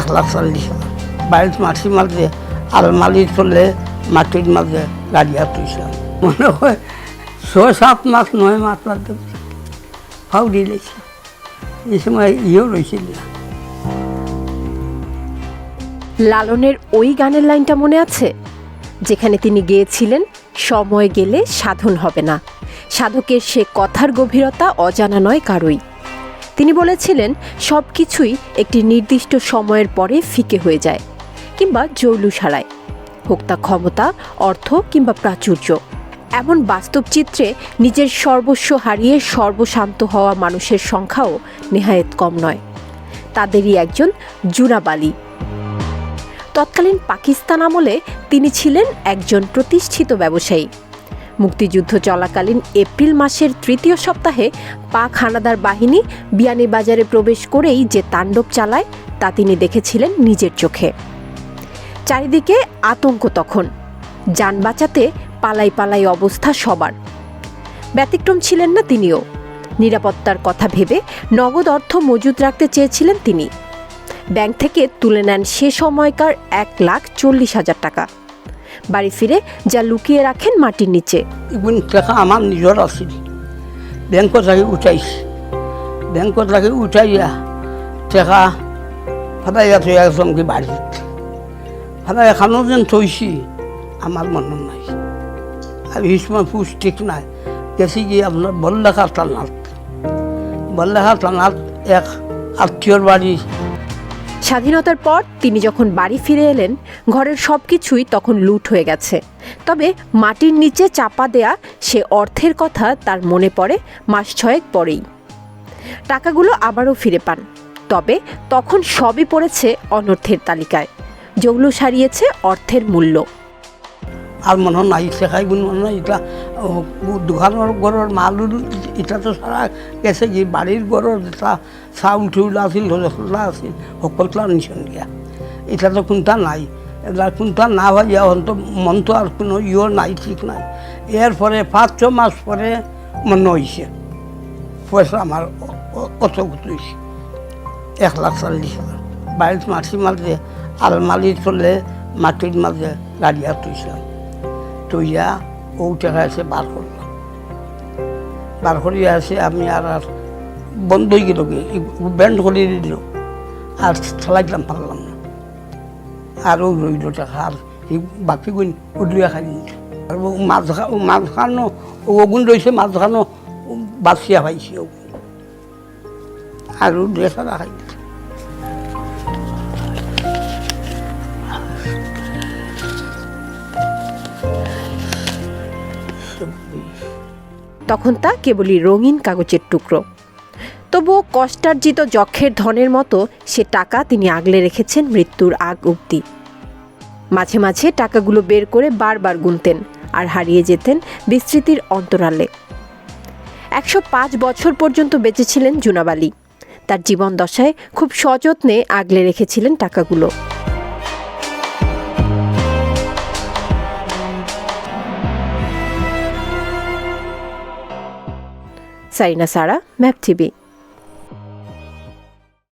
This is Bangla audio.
এক লাখ চল্লিশ বাড়িতে মাটির মাঝে আলমারির চলে, মাটির মাঝে গাড়িয়া তুইছিলাম মনে হয় ছয়, সাত মাস, নয় মাস বাদ ফাউ দিয়েছে এই সময় ইয়েও রয়েছিল লালনের ওই গানের লাইনটা মনে আছে? যেখানে তিনি গেয়েছিলেন, সময় গেলে সাধন হবে না। সাধকের সে কথার গভীরতা অজানা নয় কারোই। তিনি বলেছিলেন সব কিছুই একটি নির্দিষ্ট সময়ের পরে ফিকে হয়ে যায়, কিংবা জৌলু সারায়। হোক তা ক্ষমতা, অর্থ, কিংবা প্রাচুর্য। এমন বাস্তব চিত্রে নিজের সর্বস্ব হারিয়ে সর্বশান্ত হওয়া মানুষের সংখ্যাও নেহায়েত কম নয়। তাদেরই একজন জুরাবালি তৎকালীন পাকিস্তান আমলে তিনি ছিলেন একজন প্রতিষ্ঠিত ব্যবসায়ী। মুক্তিযুদ্ধ চলাকালীন এপ্রিল মাসের তৃতীয় সপ্তাহে পাক হানাদার বাহিনী বিয়ানীবাজারে প্রবেশ করেই যে তাণ্ডব চালায়, তা তিনি দেখেছিলেন নিজের চোখে। চারিদিকে আতঙ্ক তখন। যান বাঁচাতে পালাই পালাই অবস্থা সবার। ব্যতিক্রম ছিলেন না তিনিও। নিরাপত্তার কথা ভেবে নগদ অর্থ মজুদ রাখতে চেয়েছিলেন তিনি। ব্যাংক থেকে তুলে নেন সে সময়কার এক লাখ চল্লিশ হাজার টাকা। বাড়ি ফিরে যা লুকিয়ে রাখেন মাটির নিচে। টাকা আমার নিজের আছিল ব্যাংকত থাকি উঠাইছি উঠাইয়া টাকা ফাদাইয়া থৈ একজনকে বাড়িত। ফাদাই যেন থৈছি আমার মনে নাই। আর এই সময় পুষ ঠিক নাই। গেছি কি আপনার বল্লেখা থানাত। বল্লেখা এক আত্মীয়র বাড়ি স্বাধীনতার পর তিনি যখন বাড়ি ফিরে এলেন, ঘরের সব কিছুই তখন লুট হয়ে গেছে। তবে মাটির নিচে চাপা দেয়া সে অর্থের কথা তার মনে পড়ে মাস ছয়েক পরেই। টাকাগুলো আবারও ফিরে পান। তবে তখন সবই পড়েছে অনর্থের তালিকায়। যেগুলো সারিয়েছে অর্থের মূল্য। আর মনে নাই শেখাই গুণ মনে হয় এটা দোকানের ঘরের মাল এটা তো সারা গেছে কি বাড়ির ঘরের যেটা চাউল ঠুল আছিল রসগোল্লা আছিল, সকলটা নিছেন গিয়া এটা তো কোনটা নাই এটা কোনটা না ভাইয়া অন্ত মন তো আর কোনো ইয়ে নাই, ঠিক নাই। এরপরে পাঁচ ছ মাস পরে মনে হয়েছে পয়সা আমার অত হয়েছে এক লাখ চল্লিশ হাজার বাড়িতে মাটির মাঝে আলমারির চলে মাটির মাঝে গাড়িয়া তুইছিলাম তুইয়া ও টাকা এসে বার করলাম বার করিয়া এসে আমি আর আর বন্ধ হয়ে গেল ব্যান্ড করে দিল। আর চালাইলাম পারলাম না। আর ওই রইল টাকা আর এই বাকি গুণ উডলিয়া খাই আর মাছ মাছ খানো ওগুন রয়েছে মাছ খানো বাছিয়া পাইছি ওগুন আর উডলিয়া সারা খাই তখন তা কেবলই রঙিন কাগজের টুকরো। তবুও কষ্টার্জিত যক্ষের ধনের মতো সে টাকা তিনি আগলে রেখেছেন মৃত্যুর আগ অবধি। মাঝে মাঝে টাকাগুলো বের করে বারবার গুনতেন আর হারিয়ে যেতেন বিস্তৃতির অন্তরালে। একশো পাঁচ বছর পর্যন্ত বেঁচেছিলেন জুনাবালি। তার জীবন দশায় খুব সযত্নে আগলে রেখেছিলেন টাকাগুলো। সারিনা সারা ম্যাপ টিভি।